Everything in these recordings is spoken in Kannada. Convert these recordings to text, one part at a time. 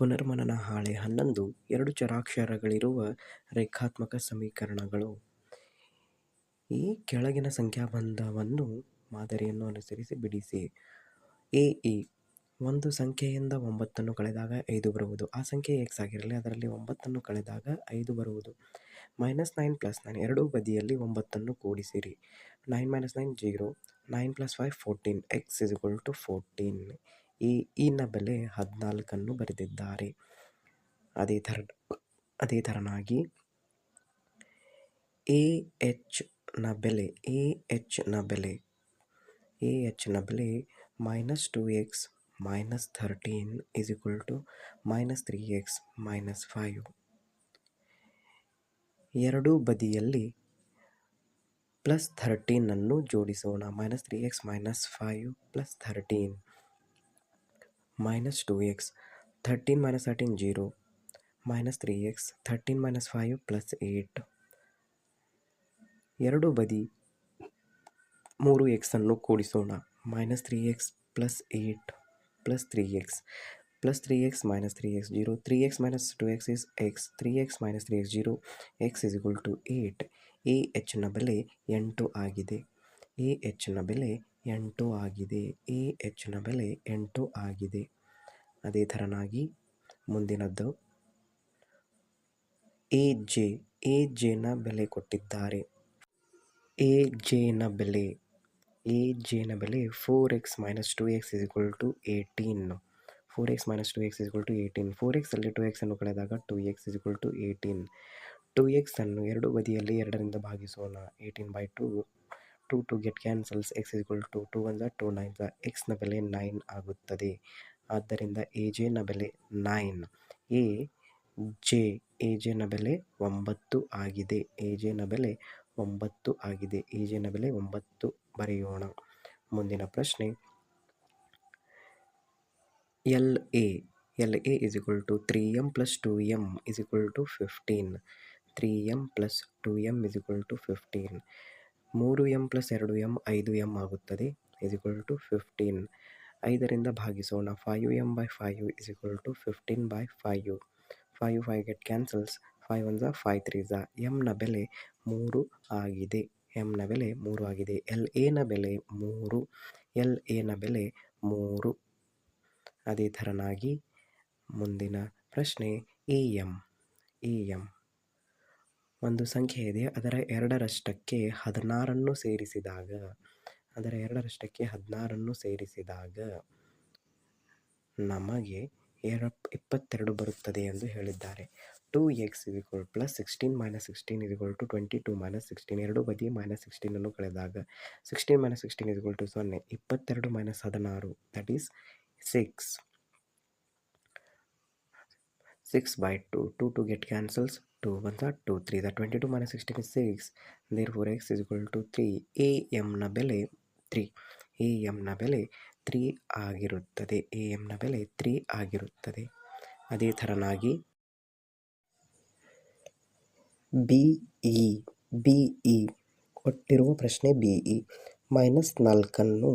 ಪುನರ್ಮನನ ಹಾಳೆ ಹನ್ನೊಂದು, ಎರಡು ಚರಾಕ್ಷರಗಳಿರುವ ರೇಖಾತ್ಮಕ ಸಮೀಕರಣಗಳು. ಈ ಕೆಳಗಿನ ಸಂಖ್ಯಾಬಂಧವನ್ನು ಮಾದರಿಯನ್ನು ಅನುಸರಿಸಿ ಬಿಡಿಸಿ. ಎ, ಇ, ಒಂದು ಸಂಖ್ಯೆಯಿಂದ ಒಂಬತ್ತನ್ನು ಕಳೆದಾಗ ಐದು ಬರುವುದು. ಆ ಸಂಖ್ಯೆ ಎಕ್ಸ್ ಆಗಿರಲಿ, ಅದರಲ್ಲಿ ಒಂಬತ್ತನ್ನು ಕಳೆದಾಗ ಐದು ಬರುವುದು. ಮೈನಸ್ ನೈನ್ ಪ್ಲಸ್ ನೈನ್, ಎರಡೂ ಬದಿಯಲ್ಲಿ ಒಂಬತ್ತನ್ನು ಕೂಡಿಸಿರಿ. Nine minus nine zero, nine plus five fourteen x is equal to fourteen. ಈ ಇನ ಬೆಲೆ ಹದಿನಾಲ್ಕನ್ನು ಬರೆದಿದ್ದಾರೆ. ಅದೇ ಥರ, ಅದೇ ಥರನಾಗಿ ಎ ಎಚ್ನ ಬೆಲೆ ಎ ಎಚ್ನ ಬೆಲೆ ಎ ಎಚ್ನ ಬೆಲೆ minus two x minus thirteen is equal to minus three x minus five. ಎರಡೂ ಬದಿಯಲ್ಲಿ ಪ್ಲಸ್ ಥರ್ಟೀನನ್ನು ಜೋಡಿಸೋಣ. Minus three x minus five plus thirteen. Minus two x thirteen minus thirteen zero minus three x thirteen minus five plus eight ಎರಡು ಬದಿ ಮೂರು ಎಕ್ಸನ್ನು ಕೂಡಿಸೋಣ. Minus three x plus eight plus three x plus three x minus three x zero three x minus two x is x three x minus three x zero x is equal to eight A ಎಚ್ನ ಬೆಲೆ ಎಂಟು ಆಗಿದೆ. ಎ ಎಚ್ನ ಬೆಲೆ ಎಂಟು ಆಗಿದೆ. ಎ ಎಚ್ನ ಬೆಲೆ ಎಂಟು ಆಗಿದೆ. ಅದೇ ಥರನಾಗಿ ಮುಂದಿನದ್ದು. ಎ ಜೆ, ಎ ಜೆನ ಬೆಲೆ ಕೊಟ್ಟಿದ್ದಾರೆ. ಎ ಜೆನ ಬೆಲೆ, ಎ ಜೆನ ಬೆಲೆ four x minus two x is equal to eighteen. Four x minus two x is equal to eighteen. Four ಎಕ್ಸಲ್ಲಿ two ಎಕ್ಸನ್ನು ಕಳೆದಾಗ two x is equal to eighteen. Two ಎಕ್ಸನ್ನು ಎರಡು ಬದಿಯಲ್ಲಿ ಎರಡರಿಂದ ಭಾಗಿಸೋಣ. Eighteen by two two two get cancels, x is equal to two one ಝ two nine ಝ ಎಕ್ಸ್ನ ಬೆಲೆ ನೈನ್ ಆಗುತ್ತದೆ. ಆದ್ದರಿಂದ ಎ ಜೆನ ಬೆಲೆ ನೈನ್ ಎ ಜೆ ಎ ಜೆನ ಬೆಲೆ ಒಂಬತ್ತು ಆಗಿದೆ. ಎ ಜೆನ ಬೆಲೆ ಒಂಬತ್ತು ಆಗಿದೆ. ಎ ಜೆನ ಬೆಲೆ ಒಂಬತ್ತು ಬರೆಯೋಣ. ಮುಂದಿನ ಪ್ರಶ್ನೆ. L A L A is equal to three M plus two M is equal to fifteen three M plus two M is equal to fifteen ಮೂರು ಎಂ ಪ್ಲಸ್ ಎರಡು ಎಂ ಐದು ಎಂ ಆಗುತ್ತದೆ ಇಸ್ ಈಕ್ವಲ್ ಟು ಫಿಫ್ಟೀನ್ ಐದರಿಂದ ಭಾಗಿಸೋಣ. Five M by five is equal to fifteen by five five five get cancels five one ಝ five three ಝ ಎಮ್ನ ಬೆಲೆ ಮೂರು ಆಗಿದೆ. ಎಮ್ನ ಬೆಲೆ ಮೂರು ಆಗಿದೆ. ಎಲ್ ಎನ ಬೆಲೆ ಮೂರು. ಎಲ್ ಎನ ಬೆಲೆ ಮೂರು. ಅದೇ ಥರನಾಗಿ ಮುಂದಿನ ಪ್ರಶ್ನೆ ಎ ಎಂ ಎ ಎಂ ಒಂದು ಸಂಖ್ಯೆ ಇದೆ. ಅದರ ಎರಡರಷ್ಟಕ್ಕೆ ಹದಿನಾರನ್ನು ಸೇರಿಸಿದಾಗ ಅದರ ಎರಡರಷ್ಟಕ್ಕೆ ಹದಿನಾರನ್ನು ಸೇರಿಸಿದಾಗ ನಮಗೆ ಎರ ಇಪ್ಪತ್ತೆರಡು ಬರುತ್ತದೆ ಎಂದು ಹೇಳಿದ್ದಾರೆ. Two x is equal plus sixteen minus sixteen is equal to twenty two minus sixteen, ಎರಡು ಬದಿ ಮೈನಸ್ ಸಿಕ್ಸ್ಟೀನನ್ನು ಕಳೆದಾಗ sixteen minus sixteen is equal to ಸೊನ್ನೆ, ಇಪ್ಪತ್ತೆರಡು ಮೈನಸ್ ಹದಿನಾರು that is six six by two two two get cancels two one two three the twenty two minus sixteen six there four x is two three A ಎಮ್ನ ಬೆಲೆ ತ್ರೀ ಎ ಎಮ್ನ ಬೆಲೆ ತ್ರೀ ಆಗಿರುತ್ತದೆ. ಎ ಎಮ್ನ ಬೆಲೆ ತ್ರೀ ಆಗಿರುತ್ತದೆ. ಅದೇ ಥರನಾಗಿ ಬಿ ಇ ಬಿ ಇ ಕೊಟ್ಟಿರುವ ಪ್ರಶ್ನೆ B E minus ನಾಲ್ಕನ್ನು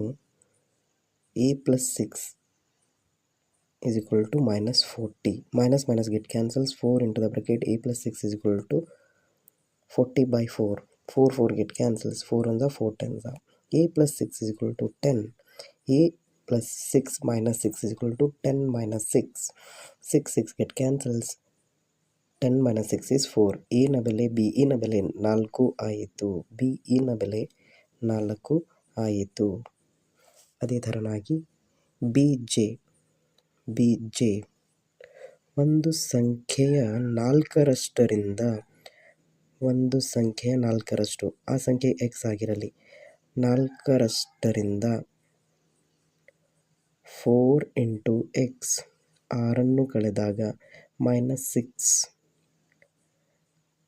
A plus six is equal to minus forty minus minus get cancels four into the bracket A plus six is equal to forty by four four four get cancels four ಅಂದ ಫೋರ್ ಟೆನ್ಸಾ a plus 6 is equal to 10 a plus 6 minus 6 is equal to 10 minus 6 6 6 get cancels. 10 minus 6 is 4 a ನ ಬೆಲೆ ಬಿ ಇನ ನ ಬೆಲೆ ನಾಲ್ಕು ಆಯಿತು. ಬಿ ಇನ ನ ಬೆಲೆ ನಾಲ್ಕು ಆಯಿತು. ಅದೇ ಥರನಾಗಿ ಬಿ ಜೆ ಬಿ ಜೆ ಒಂದು ಸಂಖ್ಯೆಯ ನಾಲ್ಕರಷ್ಟರಿಂದ ಒಂದು ಸಂಖ್ಯೆಯ ನಾಲ್ಕರಷ್ಟು. ಆ ಸಂಖ್ಯೆ ಎಕ್ಸ್ ಆಗಿರಲಿ. ನಾಲ್ಕರಷ್ಟರಿಂದ ಫೋರ್ ಇಂಟು ಎಕ್ಸ್. ಆರನ್ನು ಕಳೆದಾಗ ಮೈನಸ್ ಸಿಕ್ಸ್.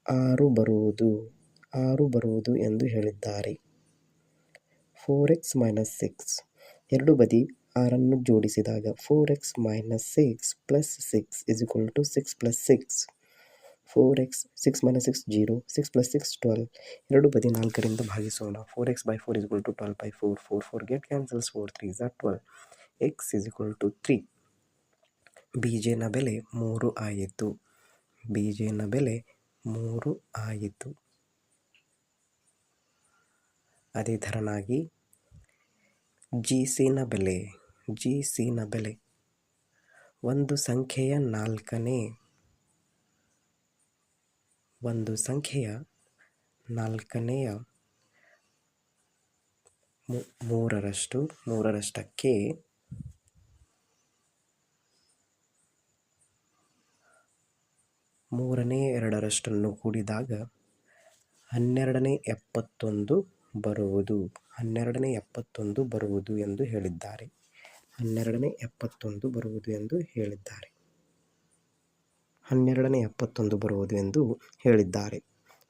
ಆರು ಬರುವುದು ಆರು ಬರುವುದು ಎಂದು ಹೇಳಿದ್ದಾರೆ. Four x minus six. ಎರಡು ಬದಿ ಆರನ್ನು ಜೋಡಿಸಿದಾಗ four x minus six plus six is equal to six plus six. Four x six minus six zero six plus six twelve ಎರಡು ಬದಿ ನಾಲ್ಕರಿಂದ ಭಾಗಿಸೋಣ four x by four is to twelve by four four four get cancels four three Jha twelve x is to three B ಜೆನ ಬೆಲೆ ಮೂರು ಆಯಿತು. ಬಿ ಜೆನ ಬೆಲೆ ಮೂರು ಆಯಿತು. ಅದೇ ಥರನಾಗಿ ಜಿ ಸಿನ ಬೆಲೆ ಜಿ ಸಿನ ಬೆಲೆ. ಒಂದು ಸಂಖ್ಯೆಯ ನಾಲ್ಕನೇ ಒಂದು ಸಂಖ್ಯೆಯ ನಾಲ್ಕನೆಯ ಮೂರರಷ್ಟು, ಮೂರರಷ್ಟಕ್ಕೆ ಮೂರನೇ ಎರಡರಷ್ಟನ್ನು ಕೂಡಿದಾಗ ಹನ್ನೆರಡನೇ ಎಪ್ಪತ್ತೊಂದು ಬರುವುದು, ಹನ್ನೆರಡನೇ ಎಪ್ಪತ್ತೊಂದು ಬರುವುದು ಎಂದು ಹೇಳಿದ್ದಾರೆ. ಹನ್ನೆರಡನೇ ಎಪ್ಪತ್ತೊಂದು ಬರುವುದು ಎಂದು ಹೇಳಿದ್ದಾರೆ. ಹನ್ನೆರಡನೇ ಎಪ್ಪತ್ತೊಂದು ಬರುವುದು ಎಂದು ಹೇಳಿದ್ದಾರೆ.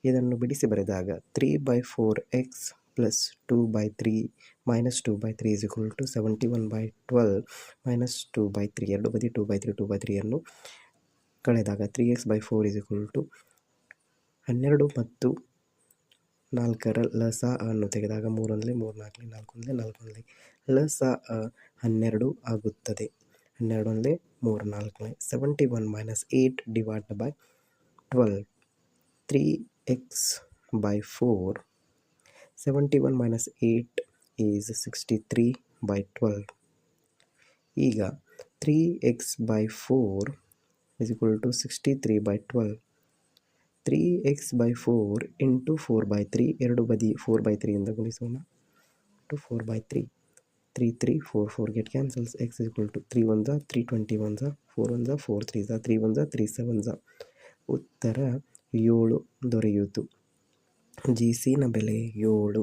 ಇದನ್ನು ಬಿಡಿಸಿ ಬರೆದಾಗ three by four x plus two by three minus two by three is equal to seventy one by twelve minus two by three ಎರಡು ಬದಿ two by three two by ತ್ರೀಯನ್ನು ಕಳೆದಾಗ three x by four is equal to ಹನ್ನೆರಡು ಮತ್ತು ನಾಲ್ಕರ ಲಸ ಅನ್ನು ತೆಗೆದಾಗ ಮೂರೊಂದಲೇ ಮೂರು ನಾಲ್ಕನೇ ನಾಲ್ಕೊಂದಲೇ ನಾಲ್ಕೊಂದಲೇ ಲಸ ಹನ್ನೆರಡು ಆಗುತ್ತದೆ. ಹನ್ನೆರಡು ಒಂದಲೇ ಮೂರು ನಾಲ್ಕನೇ seventy one minus eight divide by twelve three x by four seventy one minus eight is sixty three by twelve ಈಗ three x by four is equal to sixty three by twelve three x by four into four by three ಎರಡು ಬದಿ ಫೋರ್ ಬೈ ತ್ರೀಯಿಂದ ಗುಣಿಸೋಣ. Two four by three three three four four get cancels x equal to three one Jha three twenty one four one Jha four three three three seven ಉತ್ತರ ಏಳು ದೊರೆಯಿತು ಜಿ ಸಿನ ಬೆಲೆ ಏಳು.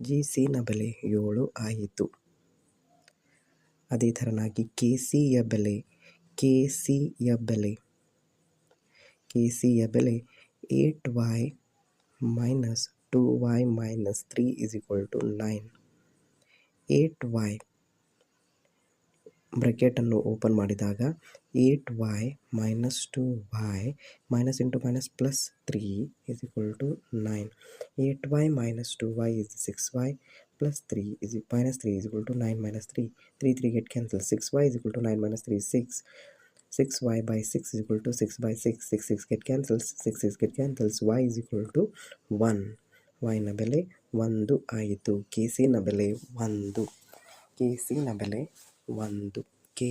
ಜಿ ಸಿನ ಬೆಲೆ ಏಳು ಆಯಿತು. ಅದೇ ಥರನಾಗಿ ಕೆ ಸಿಯ ಬೆಲೆ ಕೆ ಸಿಯ ಬೆಲೆ. ಕೆ ಸಿಯ ಬೆಲೆ eight Y minus two Y minus three is equal to nine eight Y ಬ್ರೆಕೆಟನ್ನು open ಮಾಡಿದಾಗ eight Y minus two Y minus into minus plus three is equal to nine eight Y minus two Y is six Y plus three is minus three is equal to nine minus three three three get cancel six Y is equal to nine minus three six six Y by six is equal to six by six six six get cancels six six get cancels Y is equal to one ವೈನ ಬೆಲೆ ಒಂದು ಆಯಿತು ಕೆ ನ ಬೆಲೆ ಒಂದು. ಕೆ ನ ಬೆಲೆ ಒಂದು. ಕೆ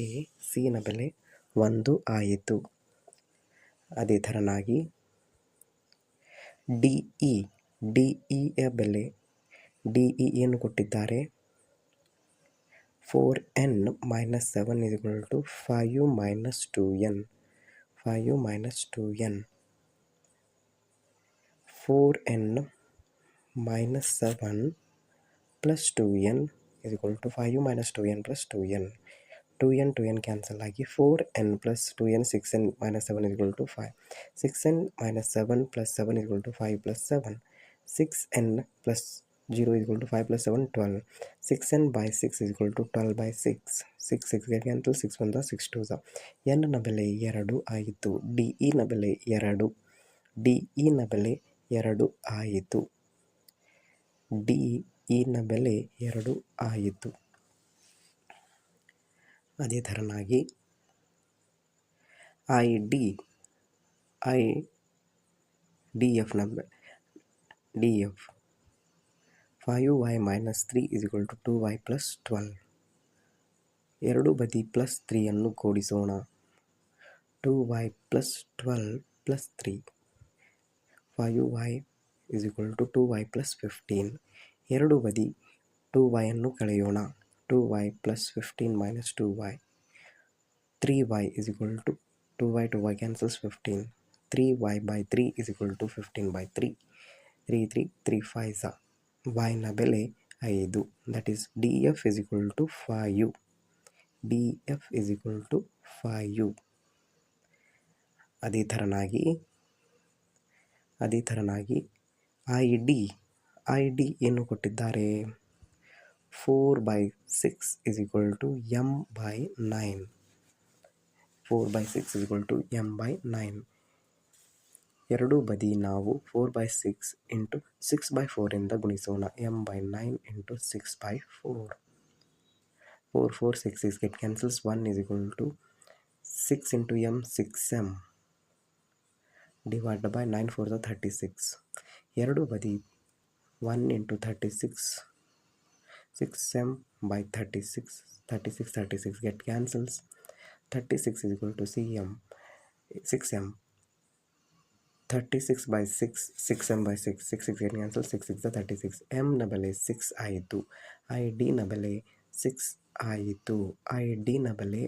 ನ ಬೆಲೆ ಒಂದು ಆಯಿತು. ಅದೇ ಥರನಾಗಿ ಡಿ ಇ, ಡಿ ಇಯ ಬೆಲೆ, ಡಿ ಇ ಏನು ಕೊಟ್ಟಿದ್ದಾರೆ? Four N minus seven is equal to five minus two N. Five minus two N. Four N is equal to five minus two N plus two N two N two N cancel ಆಗಿ four N plus two N six N minus seven is equal to five six N minus seven plus seven is equal to five plus seven six N plus zero is equal to five plus seven twelve six N by six is equal to twelve by six six ಸಿಕ್ಸ್ಗೆ cancel six one six two ಝ ಎನ್ನ ಬೆಲೆ ಎರಡು ಆಯಿತು. ಡಿ ಇನ ಬೆಲೆ ಎರಡು. ಡಿ ಇನ ಬೆಲೆ ಎರಡು ಆಯಿತು. ಡಿ ಇನ ಬೆಲೆ ಎರಡು ಆಯಿತು. ಅದೇ ಥರನಾಗಿ I D I D ಎಫ್ನ D F five Y minus three is equal to two Y plus twelve ಎರಡು ಬದಿ ಪ್ಲಸ್ ತ್ರೀಯನ್ನು ಕೂಡಿಸೋಣ. Two Y plus twelve plus three five Y is equal to two Y plus fifteen ಎರಡು ಬದಿ ಟು ವೈಯನ್ನು ಕಳೆಯೋಣ. Two Y plus fifteen minus two Y three Y is equal to two Y two Y cancels fifteen three Y by three is equal to fifteen by three three three three five ಝ ವೈನ ಬೆಲೆ ಐದು. That is D F is equal to five D F is equal to five ಅದೇ ಥರನಾಗಿ ಅದೇ ಥರನಾಗಿ ಐ ಡಿ ಐ ಡಿ ಏನು ಕೊಟ್ಟಿದ್ದಾರೆ? Four by six is equal to M by nine. Four by six is equal to M by nine. ಎರಡೂ ಬದಿ ನಾವು four by six into six by ಫೋರಿಂದ ಗುಣಿಸೋಣ. M by nine into six by four. Four four, six is get cancels one is equal to six into M six M divide by nine four the thirty six. ಎರಡು ಬದಿ one into thirty six six M by thirty six thirty six thirty six get cancels thirty six is equal to C M six M thirty six by six six M by six six six get cancel six six thirty six ಎಮ್ನ ಬೆಲೆ ಸಿಕ್ಸ್ ಆಯಿತು ಐ ಡಿನ ಬೆಲೆ ಸಿಕ್ಸ್ ಆಯಿತು ಐ ಡಿನ ಬೆಲೆ